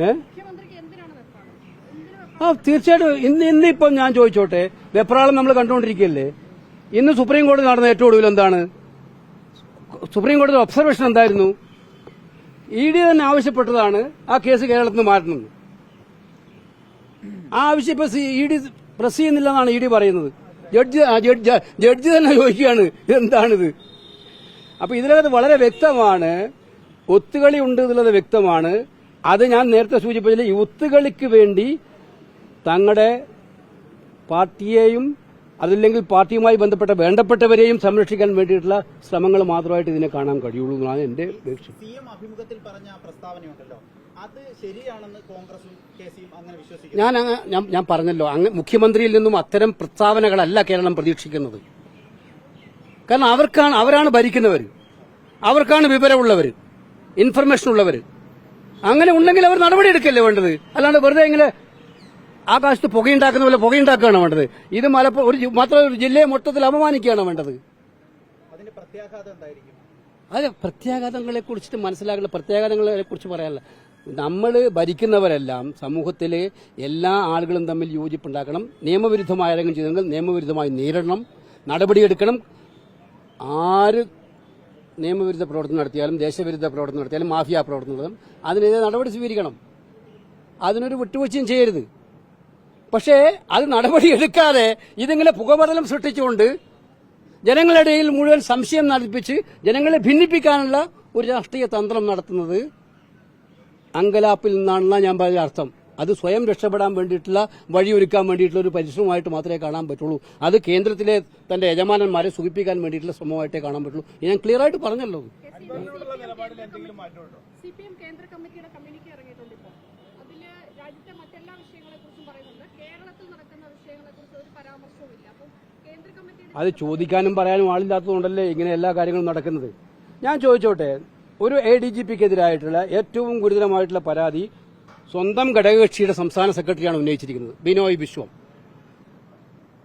ഏ? ആ തീർച്ചയായിട്ടും ഇന്ന് ഇന്നിപ്പം ഞാൻ ചോദിച്ചോട്ടെ വെപ്രാളം നമ്മൾ കണ്ടുകൊണ്ടിരിക്കുകയല്ലേ? ഇന്ന് സുപ്രീം കോടതി നടന്ന ഏറ്റവും ഒടുവിൽ എന്താണ്? സുപ്രീം കോടതി ഒബ്സർവേഷൻ എന്തായിരുന്നു? ഇ ഡി തന്നെ ആവശ്യപ്പെട്ടതാണ് ആ കേസ് കേരളത്തിൽ നിന്ന് മാറ്റണമെന്ന് ആ ആവശ്യം ഇപ്പൊ ഇ ഡി പ്രസ് ചെയ്യുന്നില്ലെന്നാണ് ഇ ഡി പറയുന്നത്. ജഡ്ജി ജഡ്ജി തന്നെ ചോദിക്കുകയാണ് എന്താണിത് അപ്പൊ ഇതിനകത്ത് വളരെ വ്യക്തമാണ് ഒത്തുകളി ഉണ്ട് എന്നുള്ളത് വ്യക്തമാണ്. അത് ഞാൻ നേരത്തെ സൂചിപ്പിച്ചത് ഈ ഒത്തുകളിക്ക് വേണ്ടി തങ്ങളുടെ പാർട്ടിയെയും അതില്ലെങ്കിൽ പാർട്ടിയുമായി ബന്ധപ്പെട്ട വേണ്ടപ്പെട്ടവരെയും സംരക്ഷിക്കാൻ വേണ്ടിയിട്ടുള്ള ശ്രമങ്ങൾ മാത്രമായിട്ട് ഇതിനെ കാണാൻ കഴിയുള്ളൂ എന്നാണ് എന്റെ അഭിമുഖത്തിൽ പറഞ്ഞ പ്രസ്താവനയുണ്ടല്ലോ. അത് ശരിയാണെന്ന് കോൺഗ്രസും അങ്ങനെ വിശ്വസിക്കുന്നു. ഞാൻ ഞാൻ പറഞ്ഞല്ലോ അങ്ങ് മുഖ്യമന്ത്രിയിൽ നിന്നും അത്തരം പ്രസ്താവനകളല്ല കേരളം പ്രതീക്ഷിക്കുന്നത്. കാരണം അവർക്കാണ് അവരാണ് ഭരിക്കുന്നവർ അവർക്കാണ് വിവരമുള്ളവർ ഇൻഫർമേഷൻ ഉള്ളവർ അങ്ങനെ ഉണ്ടെങ്കിൽ അവർ നടപടി എടുക്കല്ലേ വേണ്ടത്? അല്ലാണ്ട് വെറുതെ ഇങ്ങനെ ആകാശത്ത് പുകയുണ്ടാക്കുന്ന പോലെ പുകയുണ്ടാക്കുകയാണ് വേണ്ടത്. ഇത് മലപ്പുറം ഒരു മാത്രം ഒരു ജില്ലയെ മൊത്തത്തിൽ അപമാനിക്കുകയാണ് വേണ്ടത്. അതെ പ്രത്യാഘാതങ്ങളെ കുറിച്ചിട്ട് മനസ്സിലാക്കുന്ന പ്രത്യാഘാതങ്ങളെ കുറിച്ച് പറയാനല്ല. നമ്മൾ ഭരിക്കുന്നവരെല്ലാം സമൂഹത്തിലെ എല്ലാ ആളുകളും തമ്മിൽ യോജിപ്പുണ്ടാക്കണം. നിയമവിരുദ്ധമായ ആരെങ്കിലും ചെയ്തെങ്കിൽ നിയമവിരുദ്ധമായി നേരിടണം. നടപടിയെടുക്കണം ആര് നിയമവിരുദ്ധ പ്രവർത്തനം നടത്തിയാലും ദേശവിരുദ്ധ പ്രവർത്തനം നടത്തിയാലും മാഫിയ പ്രവർത്തനം അതിനെതിരെ നടപടി സ്വീകരിക്കണം. അതിനൊരു വിട്ടുവീഴ്ചയും ചെയ്യരുത്. പക്ഷേ അത് നടപടി എടുക്കാതെ ഇതിങ്ങനെ പുകപടലം സൃഷ്ടിച്ചുകൊണ്ട് ജനങ്ങളുടെ ഇടയിൽ മുഴുവൻ സംശയം നടപ്പിച്ച് ജനങ്ങളെ ഭിന്നിപ്പിക്കാനുള്ള ഒരു രാഷ്ട്രീയ തന്ത്രം നടത്തുന്നത് അങ്കലാപ്പിൽ നിന്നാണെന്നാണ് ഞാൻ പറഞ്ഞ അർത്ഥം. അത് സ്വയം രക്ഷപ്പെടാൻ വേണ്ടിയിട്ടുള്ള വഴിയൊരുക്കാൻ വേണ്ടിയിട്ടുള്ള ഒരു പരിശ്രമമായിട്ട് മാത്രമേ കാണാൻ പറ്റുള്ളൂ. അത് കേന്ദ്രത്തിലെ തന്റെ യജമാനന്മാരെ സുഖിപ്പിക്കാൻ വേണ്ടിയിട്ടുള്ള ശ്രമമായിട്ടേ കാണാൻ പറ്റുള്ളൂ. ഞാൻ ക്ലിയർ ആയിട്ട് പറഞ്ഞല്ലോ. രാജ്യത്തെ മറ്റെല്ലാ വിഷയങ്ങളെ കുറിച്ചും പറയുന്നുണ്ട്. കേരളത്തിൽ നടക്കുന്ന വിഷയങ്ങളെ കുറിച്ച് ഒരു പരാമർശവും ഇല്ല. അപ്പം കേന്ദ്ര കമ്മിറ്റി അത് ചോദിക്കാനും പറയാനും ആളില്ലാത്തതുകൊണ്ടല്ലേ ഇങ്ങനെ എല്ലാ കാര്യങ്ങളും നടക്കുന്നത്? ഞാൻ ചോദിച്ചോട്ടെ ഒരു എ ഡി ജി പിക്കെതിരായിട്ടുള്ള ഏറ്റവും ഗുരുതരമായിട്ടുള്ള പരാതി സ്വന്തം ഘടകകക്ഷിയുടെ സംസ്ഥാന സെക്രട്ടറിയാണ് ഉന്നയിച്ചിരിക്കുന്നത് ബിനോയ് വിശ്വം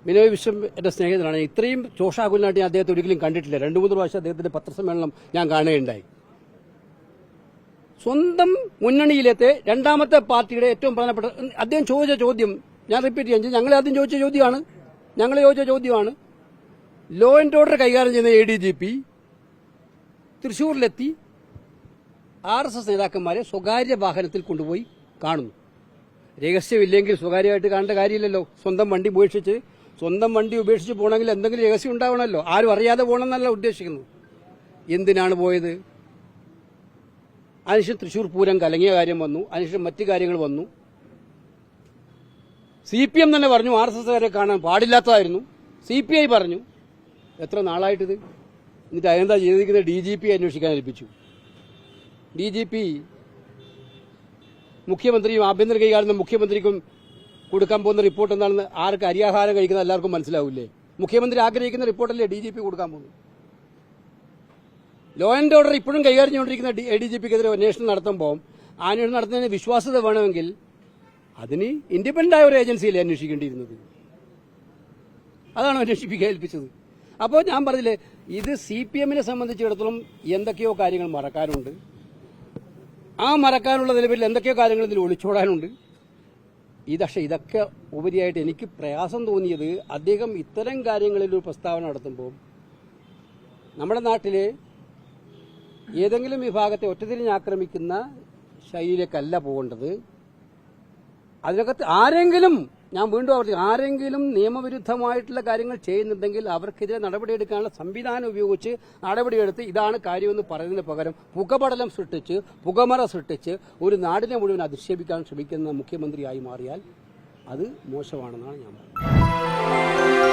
ബിനോയ് വിശ്വം എന്റെ സ്നേഹിതനാണ്. ഇത്രയും ചോഷാകുലനായിട്ട് ഞാൻ അദ്ദേഹത്തെ ഒരിക്കലും കണ്ടിട്ടില്ല. രണ്ടു മൂന്ന് പ്രാവശ്യം അദ്ദേഹത്തിന്റെ പത്രസമ്മേളനം ഞാൻ കാണുകയുണ്ടായി. സ്വന്തം മുന്നണിയിലത്തെ രണ്ടാമത്തെ പാർട്ടിയുടെ ഏറ്റവും പ്രധാനപ്പെട്ട അദ്ദേഹം ചോദിച്ച ചോദ്യം ഞാൻ റിപ്പീറ്റ് ചെയ്യാൻ ഞങ്ങൾ ആദ്യം ചോദിച്ച ചോദ്യമാണ് ഞങ്ങൾ ചോദിച്ച ചോദ്യമാണ് ലോ ആൻഡ് ഓർഡർ കൈകാര്യം ചെയ്യുന്ന എ ഡി ജി പി തൃശൂരിലെത്തി ആർ എസ് എസ് നേതാക്കന്മാരെ സ്വകാര്യ വാഹനത്തിൽ കൊണ്ടുപോയി കാണുന്നു. രഹസ്യമില്ലെങ്കിൽ സ്വകാര്യമായിട്ട് കാണേണ്ട കാര്യമില്ലല്ലോ. സ്വന്തം വണ്ടി ഉപേക്ഷിച്ച് സ്വന്തം വണ്ടി ഉപേക്ഷിച്ച് പോകണമെങ്കിൽ എന്തെങ്കിലും രഹസ്യം ഉണ്ടാവണമല്ലോ. ആരും അറിയാതെ പോകണമെന്നല്ല ഉദ്ദേശിക്കുന്നു എന്തിനാണ് പോയത്? അതിനുശേഷം തൃശൂർ പൂരം കലങ്ങിയ കാര്യം വന്നു. അതിനുശേഷം മറ്റു കാര്യങ്ങൾ വന്നു. സി പി എം തന്നെ പറഞ്ഞു ആർ എസ് എസ്കാരെ കാണാൻ പാടില്ലാത്തതായിരുന്നു. സി പി ഐ പറഞ്ഞു എത്ര നാളായിട്ടിത്? എന്നിട്ട് അതെന്താ ചെയ്തിരിക്കുന്നത്? ഡി ജി പി അന്വേഷിക്കാൻ ഏൽപ്പിച്ചു. ഡി ജി പി മുഖ്യമന്ത്രിയും ആഭ്യന്തര കൈകാര്യം മുഖ്യമന്ത്രിക്കും കൊടുക്കാൻ പോകുന്ന റിപ്പോർട്ട് എന്താണെന്ന് ആർക്ക് അരിയാഹാരം കഴിക്കുന്ന എല്ലാവർക്കും മനസ്സിലാവില്ലേ? മുഖ്യമന്ത്രി ആഗ്രഹിക്കുന്ന റിപ്പോർട്ടല്ലേ ഡി ജി പി കൊടുക്കാൻ പോകുന്നത്? ലോ ആൻഡ് ഓർഡർ ഇപ്പോഴും കൈകാര്യം ചെയ്തുകൊണ്ടിരിക്കുന്ന എ ഡി ജി പിക്കെതിരെ അന്വേഷണം നടത്തുമ്പോൾ അന്വേഷണം നടത്തുന്നതിന് വിശ്വാസ്യത വേണമെങ്കിൽ അതിന് ഇൻഡിപെൻഡന്റ് ആയ ഒരു ഏജൻസിയിലെ അന്വേഷിക്കേണ്ടിയിരുന്നത്. അതാണ് അന്വേഷിപ്പിക്കാൻ ഏൽപ്പിച്ചത്. അപ്പോൾ ഞാൻ പറഞ്ഞില്ലേ ഇത് സി പി എമ്മിനെ സംബന്ധിച്ചിടത്തോളം എന്തൊക്കെയോ കാര്യങ്ങൾ മറക്കാനുണ്ട്. ആ മറക്കാനുള്ള നിലവിൽ എന്തൊക്കെയോ കാര്യങ്ങൾ ഇതിൽ ഒളിച്ചോടാനുണ്ട്. ഇതക്ഷെ ഇതൊക്കെ ഉപരിയായിട്ട് എനിക്ക് പ്രയാസം തോന്നിയത് അദ്ദേഹം ഇത്തരം കാര്യങ്ങളിൽ ഒരു പ്രസ്താവന നടത്തുമ്പോൾ നമ്മുടെ നാട്ടിലെ ഏതെങ്കിലും വിഭാഗത്തെ ഒറ്റതിരിഞ്ഞ് ആക്രമിക്കുന്ന ശൈലിയിലേക്കല്ല പോകേണ്ടത്. അതിനകത്ത് ആരെങ്കിലും ഞാൻ വീണ്ടും ആവർത്തി ആരെങ്കിലും നിയമവിരുദ്ധമായിട്ടുള്ള കാര്യങ്ങൾ ചെയ്യുന്നുണ്ടെങ്കിൽ അവർക്കെതിരെ നടപടിയെടുക്കാനുള്ള സംവിധാനം ഉപയോഗിച്ച് നടപടിയെടുത്ത് ഇതാണ് കാര്യമെന്ന് പറയുന്നതിന് പകരം പുകപടലം സൃഷ്ടിച്ച് പുകമറ സൃഷ്ടിച്ച് ഒരു നാടിനെ മുഴുവൻ അധിക്ഷേപിക്കാൻ ശ്രമിക്കുന്ന മുഖ്യമന്ത്രിയായി മാറിയാൽ അത് മോശമാണെന്നാണ് ഞാൻ പറയുന്നത്.